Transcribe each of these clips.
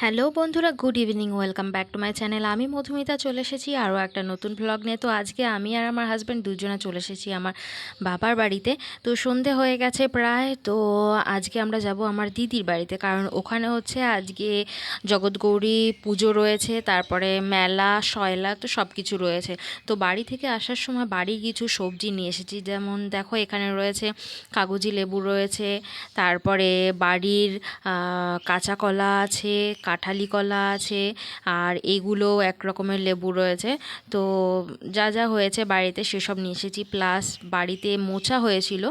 Hello বন্ধুরা, good evening, welcome back to my channel. আমি মধুমিতা, চলে এসেছি আরও একটা নতুন ব্লগ নিয়ে। তো আজকে আমি আর আমার হাজব্যান্ড দুজনে চলে এসেছি আমার বাবার বাড়িতে। তো সন্ধে হয়ে গেছে প্রায়, তো আজকে আমরা যাব আমার দিদির বাড়িতে। কারণ ওখানে হচ্ছে আজকে জগৎগৌরী পুজো রয়েছে, তারপরে মেলা, শয়লা, তো সব কিছু রয়েছে। তো বাড়ি থেকে আসার সময় বাড়ি কিছু সবজি নিয়ে এসেছি। যেমন দেখো, এখানে রয়েছে কাগজি লেবু রয়েছে, তারপরে বাড়ির কাঁচা কলা আছে কাঁঠালি কলা আছে, আর এইগুলো এক রকমের লেবু রয়েছে। তো যা যা হয়েছে বাড়িতে সেসব নিয়ে এসেছি। প্লাস বাড়িতে মোচা হয়েছিল,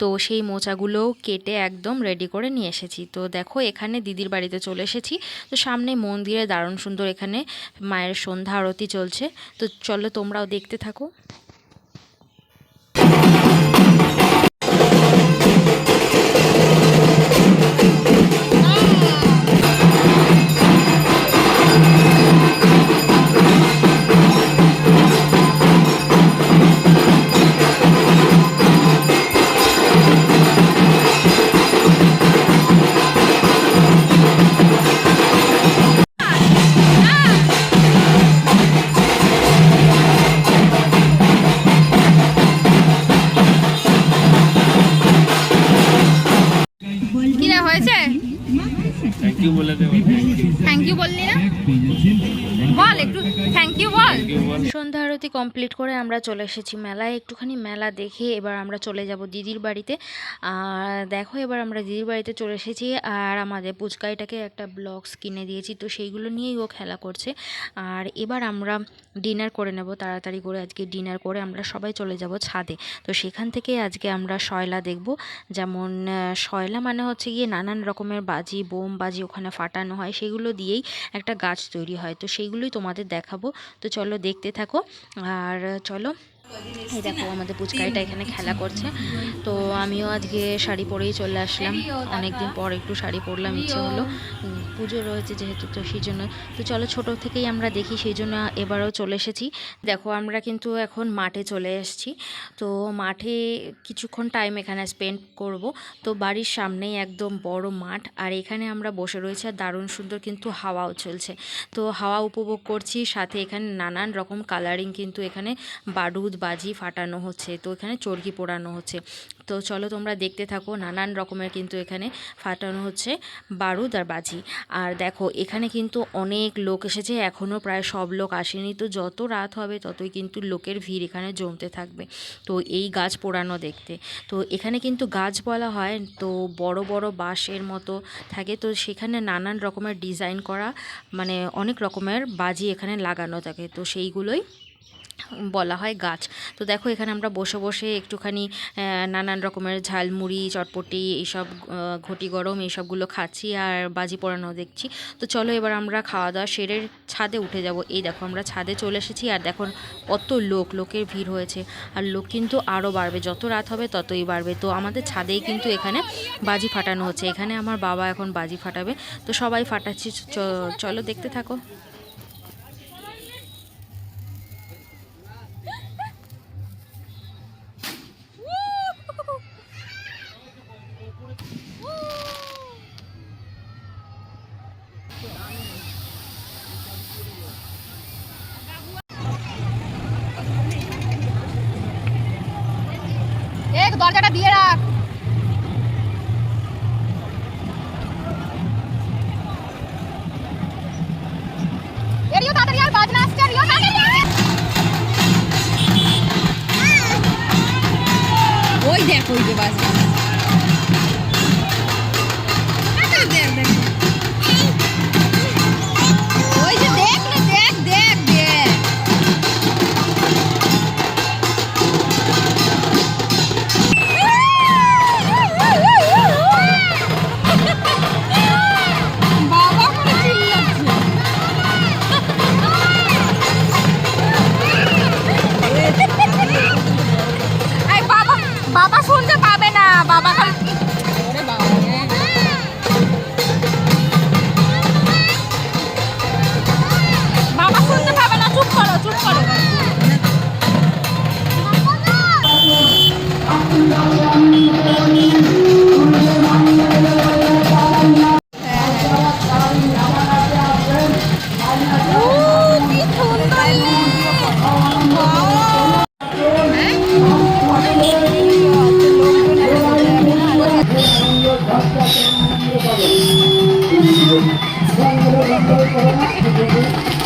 তো সেই মোচাগুলোও কেটে একদম রেডি করে নিয়ে এসেছি। তো দেখো, এখানে দিদির বাড়িতে চলে এসেছি। তো সামনে মন্দিরে দারুণ সুন্দর এখানে মায়ের সন্ধ্যা আরতি চলছে। তো চলো তোমরাও দেখতে থাকো। আরতি কমপ্লিট করে আমরা চলে এসেছি মেলায়। একটুখানি মেলা দেখে এবার আমরা চলে যাব দিদির বাড়িতে। আর দেখো, এবার আমরা দিদির বাড়িতে চলে এসেছি। আর আমাদের পুচকাইটাকে একটা ব্লগস কিনে দিয়েছি, তো সেইগুলো নিয়েই ও খেলা করছে। আর এবার আমরা ডিনার করে নেব, তাড়াতাড়ি করে আজকে ডিনার করে আমরা সবাই চলে যাব ছাদে। তো সেখান থেকে আজকে আমরা শয়লা দেখব। যেমন শয়লা মানে হচ্ছে গিয়ে নানান রকমের বাজি, বোম বাজি ওখানে ফাটানো হয়। সেগুলো দিয়েই একটা গাছ তৈরি হয়। তো সেইগুলোই তোমাদের দেখাবো। তো চলো দেখতে থাকো। আর চলো এই দেখো, আমাদের পুচকাইটা এখানে খেলা করছে। তো আমিও আজকে শাড়ি পরেই চলে আসলাম। অনেকদিন পর একটু শাড়ি পরলাম, ইচ্ছে হলো। পুজো রয়েছে যেহেতু, তো সেই জন্য। তো চলো, ছোট থেকেই আমরা দেখি, সেই জন্য এবারও চলে এসেছি। দেখো, আমরা কিন্তু এখন মাঠে চলে এসেছি। তো মাঠে কিছুক্ষণ টাইম এখানে স্পেন্ড করব। তো বাড়ির সামনেই একদম বড় মাঠ। আর এখানে আমরা বসে রয়েছি, আর দারুণ সুন্দর কিন্তু হাওয়াও চলছে। তো হাওয়া উপভোগ করছি, সাথে এখানে নানান রকম কালারিং কিন্তু এখানে বারুদ বাজি ফাটানো হচ্ছে, তো এখানে চর্কি পোড়ানো হচ্ছে। তো চলো তোমরা দেখতে থাকো, নানান রকমের কিন্তু এখানে ফাটানো হচ্ছে বারুদ আর বাজি। আর দেখো, এখানে কিন্তু অনেক লোক এসেছে এখনও প্রায় সব লোক আসেনি। তো যত রাত হবে, ততই কিন্তু লোকের ভিড় এখানে জমতে থাকবে। তো এই গাছ পোড়ানো দেখতে। তো এখানে কিন্তু গাছ বলা হয়, তো বড় বড় বাঁশের মতো থাকে। তো সেখানে নানান রকমের ডিজাইন করা মানে অনেক রকমের বাজি এখানে লাগানো থাকে। তো সেইগুলোই বলা হয় গাছ। তো দেখো, এখানে আমরা বসে বসে একটুখানি নানান রকমের ঝালমুড়ি, চটপটি এইসব ঘটি গরম এইসবগুলো খাচ্ছি আর বাজি পোড়ানো দেখছি। তো চলো এবার আমরা খাওয়া দাওয়া সেরে ছাদে উঠে যাব। এই দেখো, আমরা ছাদে চলে এসেছি আর দেখো কত লোক, লোকের ভিড় হয়েছে। আর লোক কিন্তু আরও বাড়বে, যত রাত হবে ততই বাড়বে। তো আমাদের ছাদেই কিন্তু এখানে বাজি ফাটানো হচ্ছে। এখানে আমার বাবা এখন বাজি ফাটাবে। তো সবাই ফাটাচ্ছি চলো দেখতে থাকো। ওই দেখ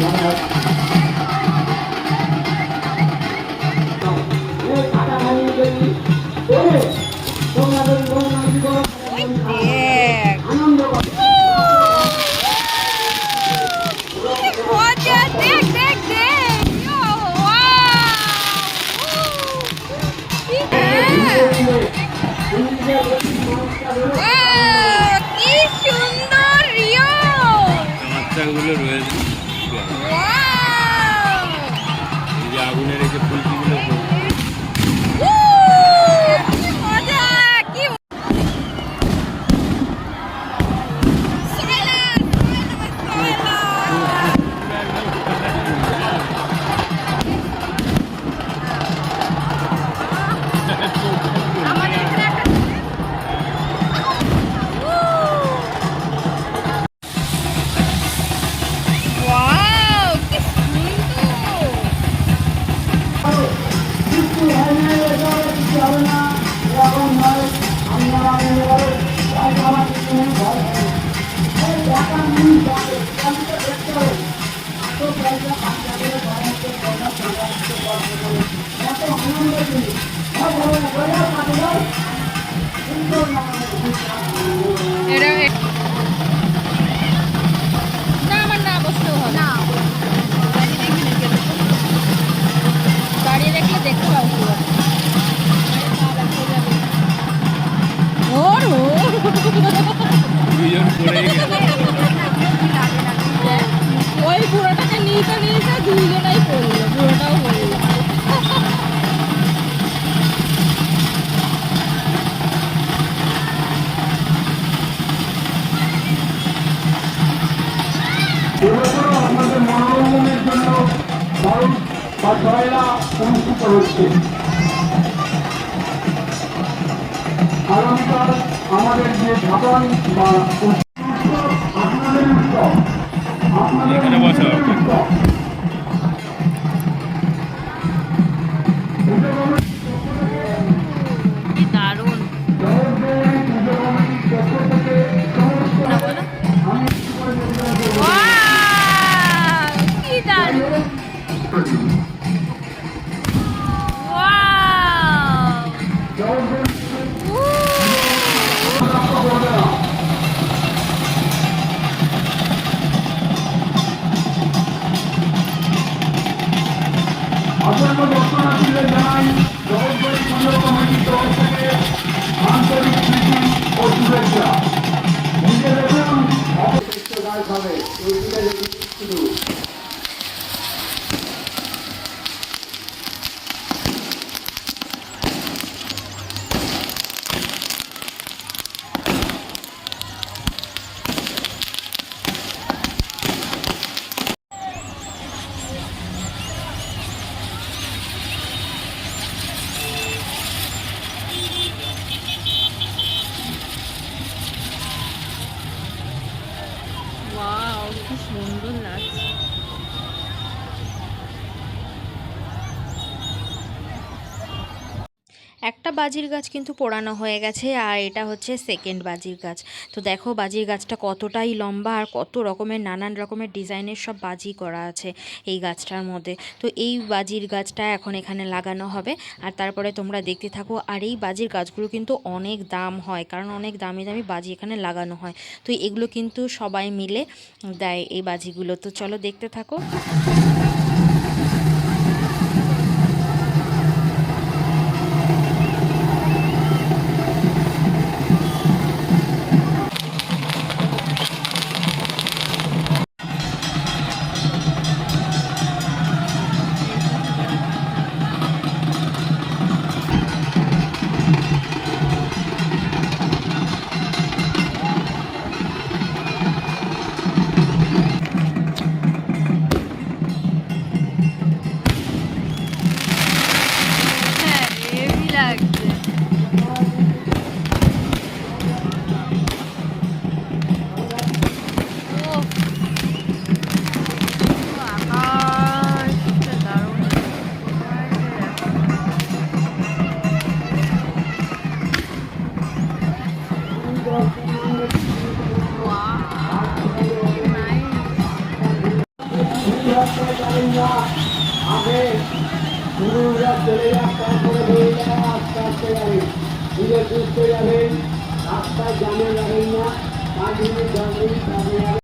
মজা এটা না আমার না বসতেও হবে। না। দাঁড়িয়ে দেখলে দেখতে পাবো ওর ওর। দুজন পড়ে গেল দারুণ বা জয়লা অনুষ্ঠিত হচ্ছে। আগামীকাল আমাদের যে ভাবন বা আপনাদের উৎসব আপনাদের একটা বাজির গাছ কিন্তু পোড়ানো হয়ে গেছে, আর এটা হচ্ছে সেকেন্ড বাজির গাছ। তো দেখো বাজির গাছটা কতটাই লম্বা আর কত রকমের, নানান রকমের ডিজাইনের সব বাজি করা আছে এই গাছটার মধ্যে। তো এই বাজির গাছটা এখন এখানে লাগানো হবে, আর তারপরে তোমরা দেখতে থাকো, আর এই বাজির গাছগুলো কিন্তু অনেক দাম হয়, কারণ অনেক দামি দামি বাজি এখানে লাগানো হয়। তো এগুলো কিন্তু সবাই মিলে দেয় এই বাজিগুলো। তো চলো দেখতে থাকো। আগে পুরুষরা চলে যাক তারপরে মহিলারা আস্তে আস্তে যাবে নিজে সুস্থ যাবেন রাস্তায় জামে যাবেন না